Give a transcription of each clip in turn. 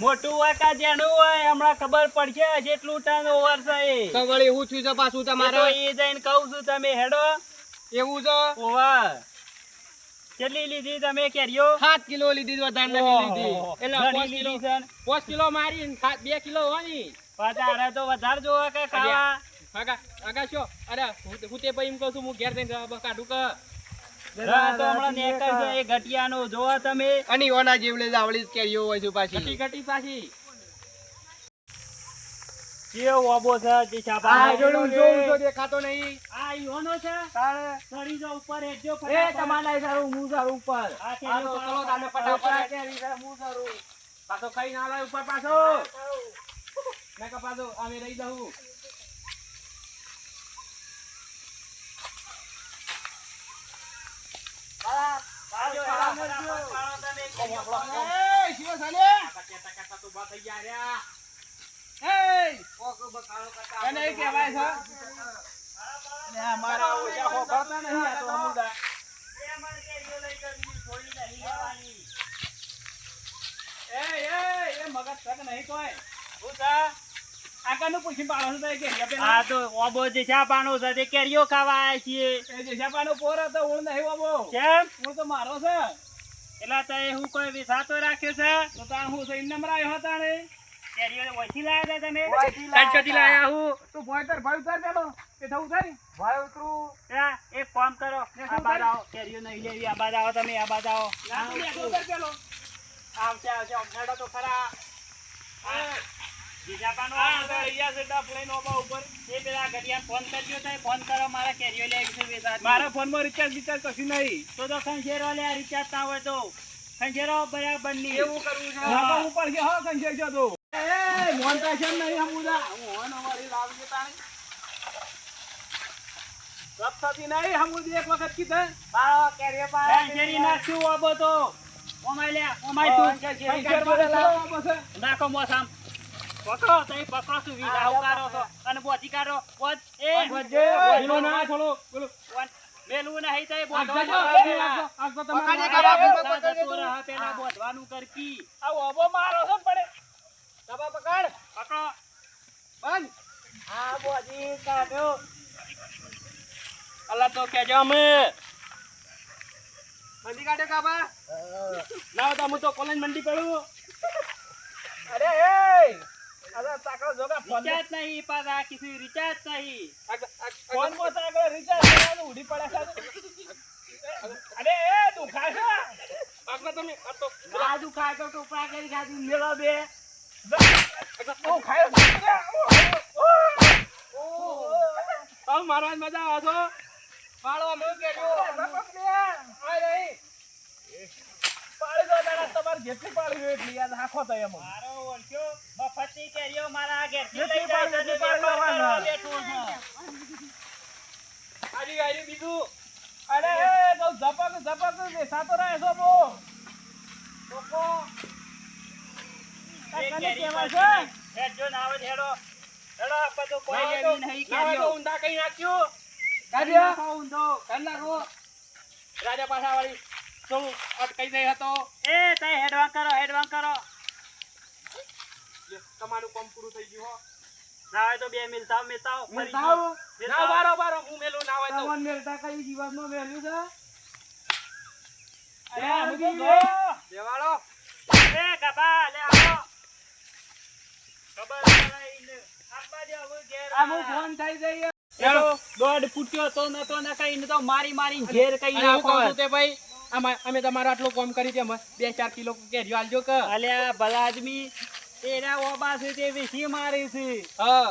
મોટું હોય કે જેનું હોય હમણાં ખબર પડશે જેટલું ટર્ન ઓવર છે તો વળી એવું થયું છે પાછું તમારે? એ જઈને કહું છું તમે હેડો. એવું છે? ઓવા કેટલી લીધી તમે કેરીઓ? સાત કિલો લીધી વધારે લીધી. એટલે પાંચ કિલો. પાંચ કિલો મારી બે કિલો હોય પાછા તો વધારે જોવે કે ખાવા? આગા આગા શું અરે હું હું તે પછી એમ કહું છું હું ઘેર જઈને કાઢું કે હા, તો હમણાં નીકળશે એ ઘટિયાનું જોવો તમે. અને ઓના જેવડે જાવળી જ કેરીઓ હોય છે પાછી. ઘટી ઘટી પાછી. કેવો ઓબો છે જે છાપા આ જોડું છે. જોઉં દેખાતો નહીં. આ ઈહોનો છે? તારે. ઉપર હેડજો એ તમારા સારું હું સારું ઉપર. આ કેરીઓ આ તો ચલો તાને ફટાફટ કેરી છે, હું સારું. પાછો ખાઈ ના લાય ઉપર પાછો. મેં કા પાછો અમે રહી જાઉં પાડો, પાડો, ફટાફટ પાડો તમે કેરીઓ પાડો. એ શિવ સાલે કહેતા કહેતા તો બા થઈ ગયા રહ્યા એ કોક બકાળો કરતા એને કહેવાય છે ને અમારા ઓછા હોભળતા નહીં આ તો હમુદા બે મણ કેરીઓ લઈ જવી, થોડી નહીં લેવાની. એ એ એ મગજ તક નહીં કોઈ. શું પૂછી પાડો છો તો એ કે પેલા? આ તો ઓબો જે છાપાનો છે તે કેરીઓ ખાવા આવ્યા છીએ એ જેસાપાનો પોર હતો હું નહીં ઓબો. કેમ? હું તો મારો છે. એટલા તો એ હું કોઈ વિસાતો રાખ્યો છે? તો તા હું સહી નંબર આવ્યો હતા ને? કેરીઓ ઓછી લાયા છે તમે? સાચોથી લાયા હું? તું ભોયતર ભાઈ ઉતાર દેલો કે થવું થાય ભાઈ ઉતરું. એક કામ કરો. આ બાદ આવો. કેરીઓ નહીં લેવી આ બાદ આવો તમે આ બાદ આવો. છે આવશે આવશે. અમનાડો તો ખરા. આ બીજાપાનો આ અહીંયા છે ડફ લઈને ઓબા ઉપર. એ પેલા ઘડિયા ફોન કરજો તો ફોન કરો મારા કેરીઓ લેવી છે વેચાતી. મારા ફોનમાં રિચાર્જ રિચાર્જ કશું નહીં. તો તો ખંજેરો લે રિચાર્જ ના હોય તો. ખંજેરો બરાબરની એવું કરવું છે. હા હું કે હા કંઈ છે તો. એ મોન પેશન નહીં હમુદા. મોન અમારી લાવજે તાણી. રફતાથી નહીં હમુદી એક વખત કીધે. પાડો કેરીઓ ખંજેરી નાખશું આબો તો? ઓમાય લે ઓમાય તું. નાખો મોસામ પકડો તઈ પકડો છું વીજ આવું કાઢો અને બોધી કાઢો બોધ એ. પેલો ના થોડો પેલો મેલું નહીં તઈ આગળ બોધવાનું જો, તમારે આ આગળ બધા આગળ જતો રહે, પેલા બોધવાનું કરકી. આ ઓબો મારો છે પડે. દબા પકડ. પકડો. બંધ. આ બોધી કાઢો. અલા તો કેજો અમે. મંડી કાઢે કાબા ના તો હું તો કોલેજ મંડી પડું. અરે એ! અરે તાકડો જોગા ફોન રિચાર્જ નહીં પાછા કિસી રિચાર્જ નહીં. ફોનમાં તાકડો રિચાર્જ કરવાનું ઉડી પડે અરે એ દુખાય છે? આગળ તમે આ તો આ દુખાય તો ટોપરા કરી ખાધી મેળો બે. મારવા મજા આવો છો પાડવા મૂક કે જો આ રહી પાડી દો તારા તમારે જેટલી પાડી હોય એટલી યાદ રાખો તો એમ. મારો ઓળખ્યો? મફતની કેરીઓ મારા ઘેરથી જેટલી લઈ જાય પાડી છે, એટલી પાડી વેપાર કરવા લેવાના. બેઠો છું. આજી આજી બીજું. અરે તો ઝપક ઝપક બેસાતો રહે છો બો લોકો આ એ કને કેરી કહેવાય પાછી છે. હેડજો ના આવે હેડો. હેડો, આપણે તો કોઈ ના નહીં તો- ના હોય તો કેરીઓ. ઊંધા કઈ નાખ્યું? કાઢી કાઢ્યા ઊંધો. કાઢ નાખો. રાજા પાછા વાળી. શું અટકાઈ જાય હતો? એ તઈ હેડવા કરો હેડવા કરો. તમારું કામ પૂરું થઈ ગયું હો. ના હોય તો બે મિલતા મિલતા મિલતા જાઓ. આવો. મિલતા. ના બારો બારો હું મેલું ના તો. તમને મિલતા કઈ જીવનમાં વેલ્યુ છે? અરે લે, આ મૂકી બધું દો. દેવાળો એ ગભા લે આવો. ખબર પડાઈને આપવા દે હવે ઘેર આ હું ફોન થઈ જઈએ હેડો, ફૂટ્યો તો નતો ને કઈ તો મારી મારી ઘેર કઈ નાખો તે ભાઈ અમે તમારો આટલો કોમ કરી છે બે ચાર કિલો કેરીઓ આલજો કે. અલ્યા ભલા આદમી એના ઓબા છે તે વેચી મારી છે.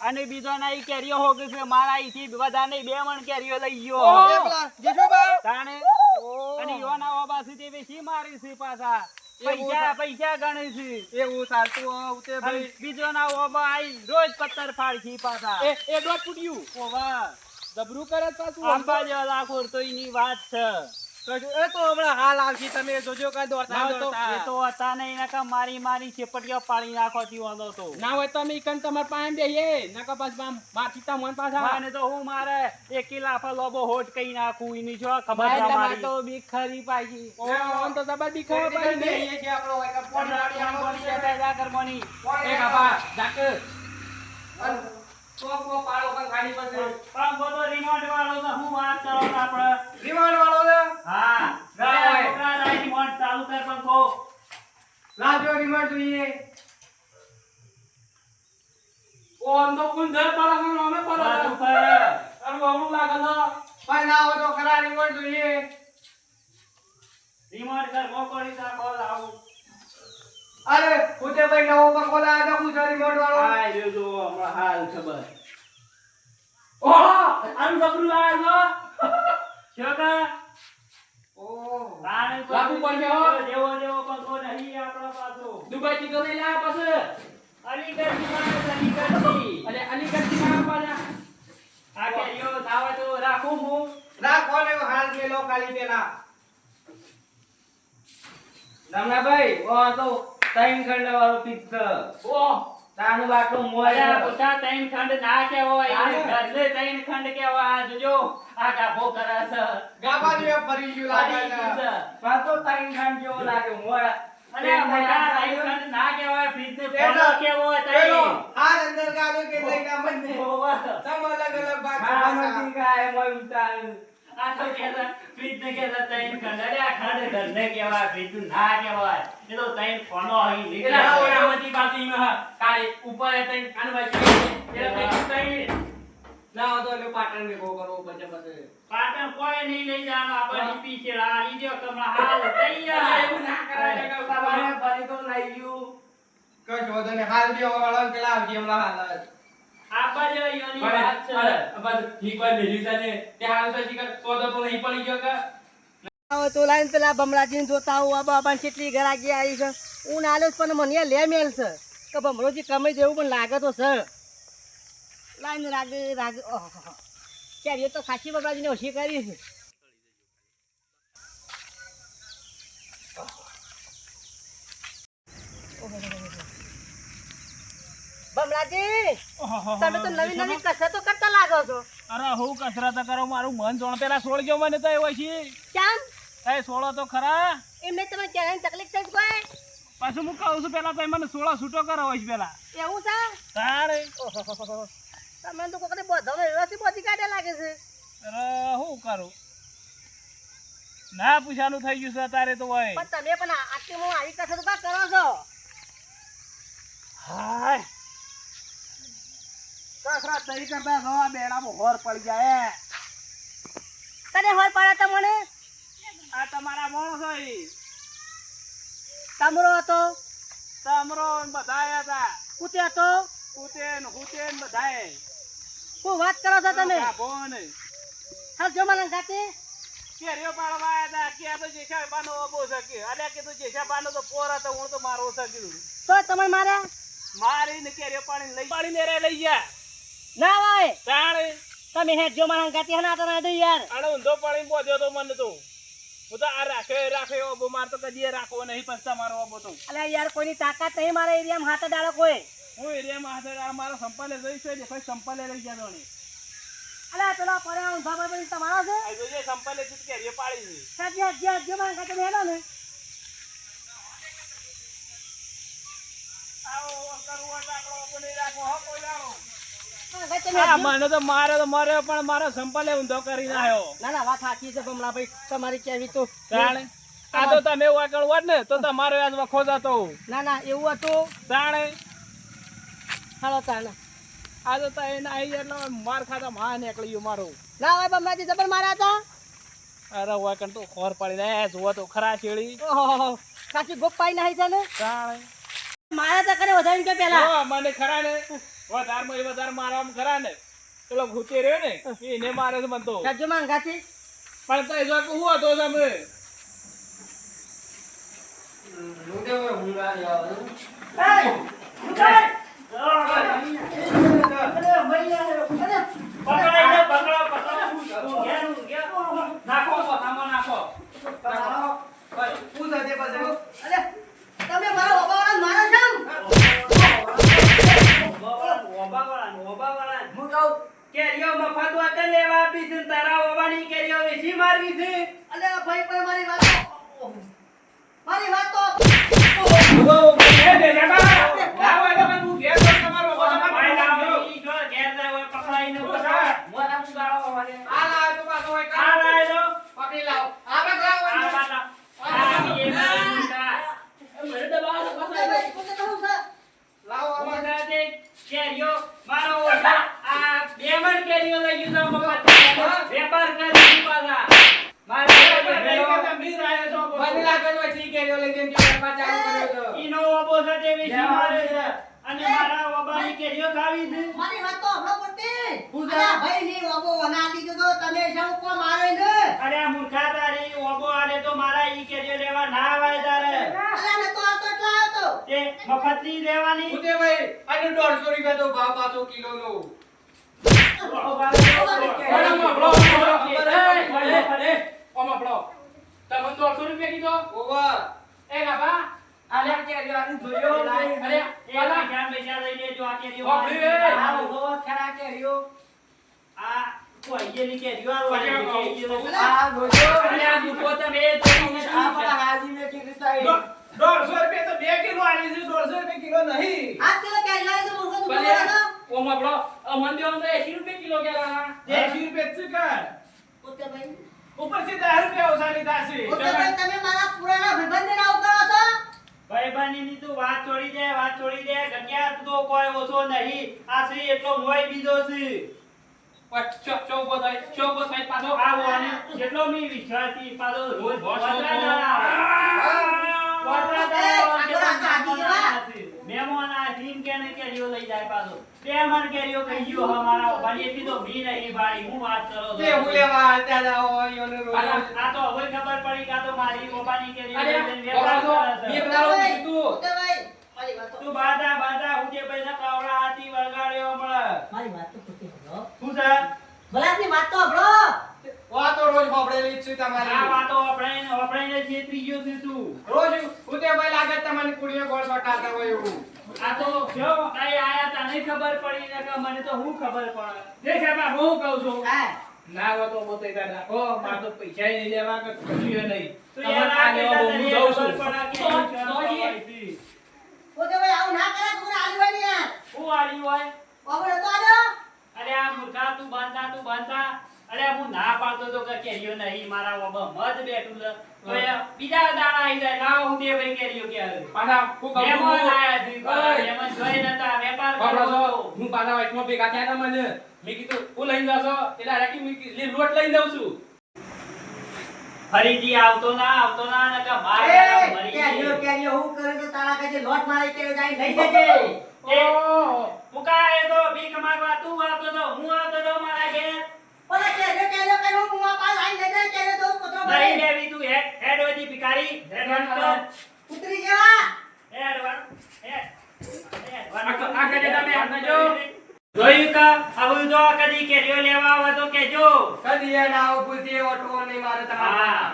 અને બીજો ના ઈ કેરીઓ હોગે છે મારા અહીંથી બધા બે મણ કેરીઓ લઈ. ગયો. તાણે? અને યોના ઓબા છે તે વેચી મારી છે પાછા. પૈસા પૈસા ગણે છે. એવું ચાલતું તે ભાઈ. બીજો ના ઓબા આઈ રોજ પત્તર ફાડશી પાછા. એ એ દોઢ ફૂટ્યું. ઓવા. જબરું કરે પાછું અંબાજી જેવા લાખો તો એની વાત છે. તો એ તો હમણાં હાલ આવશે તમે જોજો કાંઈ દોડતા દોડતા. એ તો હતા નહીં નકા મારી મારી ચેપટીઓ પાડી નાખો તી વાંધો તો. ના હોય તો અમે ઈકન તમારા પાસે બેહીએ નકર પાછું આમ માર ચિત્તા પાછા. મને તો હું મારે એક કિલા લોબો હોટ કઈ નાખું એની જો ખબર મારી. તો બી ખરી પાછી. ઓ, આમ તો જબર બી ખબર ને. પણ રાડી આમ બોલી અન તો કો પાડો કર ગાડી પાસે પણ બધો રિમોટ વાળો તો હું વાત કરો આપણે? રિમાન્ડ વાળો છે? હા. ના ગયા લાઈ રિમોટ ચાલુ કર પંખો લાજો રિમાન્ડ જોઈએ. ઓ તો કુન ધર પર અમે અમે પર અરે બહુ લાગે છે પણ તો ખરા રિમોટ જોઈએ. રિમોટ કર રાખો આવું. અરે પૂછે ભાઈ નવો પંખો લાવ્યો તો પૂછો રિમોટ વાળો આ રહ્યો જો હમણાં હાલ ખબર. ઓહો! આનું બકરું લાવ્યો છો છોકરા ઓહ રાણી લાગુ પડશે હો. જેવો જેવો પંખો નહીં આપણા પાછો. દુબઈ થી તો નહીં પાસે અલીગઢમાં અલીગઢથી. અરે અલીગઢથી ના પાડ્યા આ કેરીઓ થાવે તો રાખું હું. રાખો ને હાલ મેલો કાલી પેલા. રમણાભાઈ ઓ તો ત્રણ ખંડ વાળો પિત્ત ઓ તાનું બાટલું મોય પૂછા ત્રણ ખંડ ના કહેવાય. એને ઘરને ત્રણ ખંડ કહેવાય. આ જોજો આ ગાભો કરે છે. ગાબા જેવો ફરી ગયું લાગે છે. આ તો ખંડ જેવો લાગે મોય. અને મોટા ત્રણ ખંડ ના કહેવાય. ફ્રીજને પેલો- ફોડો કહેવાય પેલો ત્રણ. અંદર ગાડો કે લઈ ના મને ઓવા. સમ અલગ અલગ ભાગ હા, છે નથી મોય ઉતાર. આ તો ના એ તો ફોનો બાજુ ઉપર એ કાન ના તો પાટણ કોઈ નહીં લઈ જવાનું આપણે ડીપી છે આ લીધો કમળા હાલ તૈયાર. એવું ના કરાય કે તમારે ફરી તો લઈ ગયું કશો વાંધો હાલ દેવા વાળો વાળા પેલા આવજે હમણાં હાલ જ. જેવા યોની વાત છે. હવે તો લાઈન પેલા બમરાજીને જોતા હું આ બાબાને કેટલી ગરાગી આવી છે. હું નાલ્યો પણ મને લે મેલ છે. કે બમરોજી કમાઈ જેવું પણ લાગે તો સર લાઈન રાગે રાગે. ઓહો ક્યારે એ તો ખાસી બમરાજીને ઓછી કરી છે. બમરાજી તમે તો નવી નવી કસરતો કરતા લાગો છો. અરે હું કસરત કરો મારું મન જોણ પેલા છોડજો મને તો એવો છે. કેમ? એ સોળો તો ખરા. એમને તમે ક્યારે તકલીફ થઈ કોઈ? પાછું હું કહું છું પેલા તો મને સોળો છૂટો કરો હોય પેલા. એવું છે? તારે? તમે તો કોકને બધાને વ્યવસ્થિત બધી કાઢ્યા લાગે છે. અરે હું કરું? ના પૂછાનું થઈ ગયું છે તારે તો હોય. પણ તમે પણ આટલી હું આવી કસરત કરો છો. હાય. કસરત નહીં કરતા જો આ બેડામાં હોર પડી જાય તને હોર પડે તમને આ તમારા માણસો. તમરો હતો? તમરો બધા હતા. કુતે હતો? કુતેન હુતેન બધાએ. શું વાત કરો છો તમે? હાલ જો મને ગાતે કેરીઓ પાડવા આવ્યા હતા કે આ તો જેઠાબાનો ઓબો છે કે? અલ્યા કીધું જેઠાબાનો તો પોર હતો હું તો મારો છે તો તમે માર્યા? મારીને કેરીઓ પાડીને લઈ પાડીને રે લઈ ગયા. ના ભાઈ તાણે. તમે હે જો મારા ગાતી હના તો ના દે યાર. આને ઊંધો પાડીને બોધ્યો તો મને તો. હું તો આ રાખે રાખ્યો ઓબો માર તો કદી રાખવો નહીં પણ તમારો ઓબો તો. અલ્યા યાર કોઈની તાકાત નહીં મારા એરિયામાં હાથ ડાળો કોઈ. હું એરિયામાં હાથે ડાળો મારો સંપાલે જઈ ને કોઈ સંપાલે લઈ જતો ને અલ્યા પેલો પડે ઊંધા પર તમારો છે? આ જોજે સંપાલે કે રે પાડી છે. સાજી હાથ જે મને ગાતે હેલો ને. આવો કરવું આપણો ઓબો નહીં રાખવો હો કોઈ દાડો. મને તો મારે તો પણ મારો સંપાલે ઊંધો કરીને આવ્યો ના ના વાત સાચી છે બમલા તમારી કેવી તો તાણે આ તો તમે વાગળ હોત ને તો તમારો આજ વખો જતો. ના ના એવું હતું. તાણે હાલો તાને આ તો તઈ નાઈ એટલે માર ખાતા માં નીકળી મારું. ના બમલાજી જબર મારા હતા? અરે વાકણ તો ખોર પડી જાય. જોવો તો ખરા શેળી. ઓહો સાચી ગોપાઈ નાહી છે ને? તાણે મારા તો કરે વધારે કે પેલા? મને ખરા ને. વધારમાં વધાર મારવામાં ખરા ને પેલો ભૂતે રહ્યો ને એને મારે છે મને તો. માં ગાતી? પણ તઈ જો હું હતો તમે હું તો ઊંઘા જ કેરીઓ મફત વાકર લેવા આપી છે તારા ઓવાની કેરીઓ વેચી મારવી છે અલે ભાઈ પણ મારી વાત તો મારી વાત તો ઓ કે દે આ લાવ તો પકડી લાવ આપણે ગાળો મને દબાવો લાવો અમારે કેરીઓ તમે શું કોમ મારે ને અરે આ મૂર્ખા તારી ઓબો આલે તો મારા ઈ કેરીઓ લેવા ના આવે તારે અરે ને તો આ તો એટલા હતો તે મફતની લેવાની ભાઈ અને 150 રૂપિયા તો ભાવ પાછો કિલો નો એ અરે આ દોઢસો રૂપિયા તો બે કિલો આલી છે દોઢસો રૂપિયા કિલો નહીં. આ કિલો કેરી લાવી તો મૂર્ખો તું ભલે. બોલો છો? એસી રૂપિયા જ છે કાં? ઉત્તરભાઈ. ઉપરથી દસ રૂપિયા ઓછા લીધા છે ઉત્તરભાઈ, તમે મારા પુરાણા ભાઈબંધને આવું કરો છો? ની તું વાત છોડી દે વાત છોડી દે. ગણ્યા તું તો કોઈ ઓછો નહીં. આ શ્રી એટલો મોય બીજો છે. જેટલો મી વિશ્વાસી પાછો રોજ વાતરા દાડા. વાતરા દાડા વાતરા મહેમાન આ સીમ કે ને કેરીઓ લઈ જાય પાછો. બે મણ કેરીઓ કહી ગયો અમારા ભાઈ એટલી તો ભી નહીં ભાઈ હું વાત કરો તે હું લેવા આવતા હતા હોય રોજ. આ તો હવે ખબર પડી કે આ તો મારી ઓબાની કેરીઓ બાબા તો. બધા બાધા બાધા ઉજે પૈસા કાવડા હાથી વળગાડ્યો હમણાં. મારી વાત તો ખોટી સાંભળો. શું છે? વાત તો આપણો વાતો રોજ વાપરેલી જ છે તમારી. આ વાતો વાપરાઈને વાપરાઈને જે ત્રીજો છે તું રોજ ભાઈ લાગે તમને કુડીએ ગોળ બટાતા હોય એવું. આ તો જો કઈ આયા તને ખબર પડી ને કે મને તો હું ખબર પડે. દેખ એમાં હું કહું છું? હા. ના હોય તો બતાઈ રાખો મારે તો પૈસા નહીં લેવા કે કશું નહીં. તું યાર આ લેવા હું જાઉં છું. તો- તો શું એ- છે? આવું ના કરે તું આલુ હોય ને યાર. હું આલી હોય બાબરો તો આલ્યો. અરે આ મૂર્ખા તું બાંધા તું બાંધા અરે હું ના પાડતો તો કે કેરીઓ નહીં મારા ઓબા મત બેઠું છે તો એ બીજા દાડા આવી જાય લાવ હું દે ભાઈ કેરીઓ કે પાછા હું કહું છું, આયા છે ઓય. જોઈ નતા વેપાર કરો હું પાછા વાઇટમાં ભેગા થયા હતા મને મેં કીધું હું લઈ જશો એટલે રાખી મેં લે, લોટ લઈ દઉં છું ફરીથી આવતો ના આવતો ના ને કે માર મરી કેરીઓ. કેરીઓ, હું કરે તો તારા કાજે લોટ મારે કેરીઓ જાય નહીં જજે. ઓ ઓહો. એ તો ભીખ માંગવા તું આવતો તો હું આવતો તો મારા ઘેર ઓલા કેરીઓ કરીને હું મુવા પાસ આઈને લઈ જાય, કેરીઓ તો કૂતરો નહીં. લેવી તું હેડ હેડ વધી ભિખારી વધ કર. ઉતરી જવા. હેડ વધ, હેડ. હેડ વધ. આ તો- કજે તમે આમને જો. જોયું કે હવે જો કદી કેરીઓ લેવા આવે તો કેજો કદી એ ના આવું ભૂલથી ઓટો નહીં મારે તમારે હા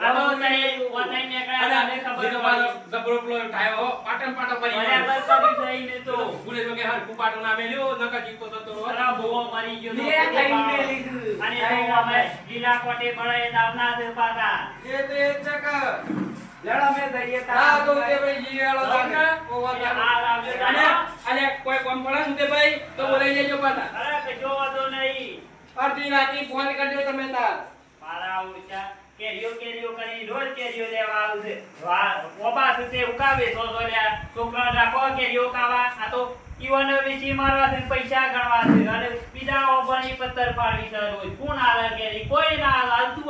આ તો તને વતાઈ નીકળ્યા તને ખબર પડી. જબરો પેલો હો, પાટણ પાટણ કરી બરાબર કર્યું છે તો ભૂલે તો કે હરખું પાટું ના મેલ્યું, નકર જીવતો થતો અરે ભૂવો મરી ગયો લે, અને તો અમે કોટે દાવના એ તો કે. લડો મેં દઈએ તો. ઓવા અને અને કોઈ કોમ પડે ને તો. અરે નહીં. અડધી રાતની ફોન કરજો તમે તાર. મારા ઓછા કેરીઓ કેરીઓ કરી રોજ કેરીઓ લેવા આવશે વા- ઓબા છે ઉકાવે તો તો છોકરા રાખો કેરીઓ ખાવા. આ તો ઈવન વેચી મારવા છે પૈસા ગણવા છે. અને બીજા ઓબાની પત્તર પાડવી છે રોજ કોણ હાલ કે કોઈ ના હાલ. હાલતું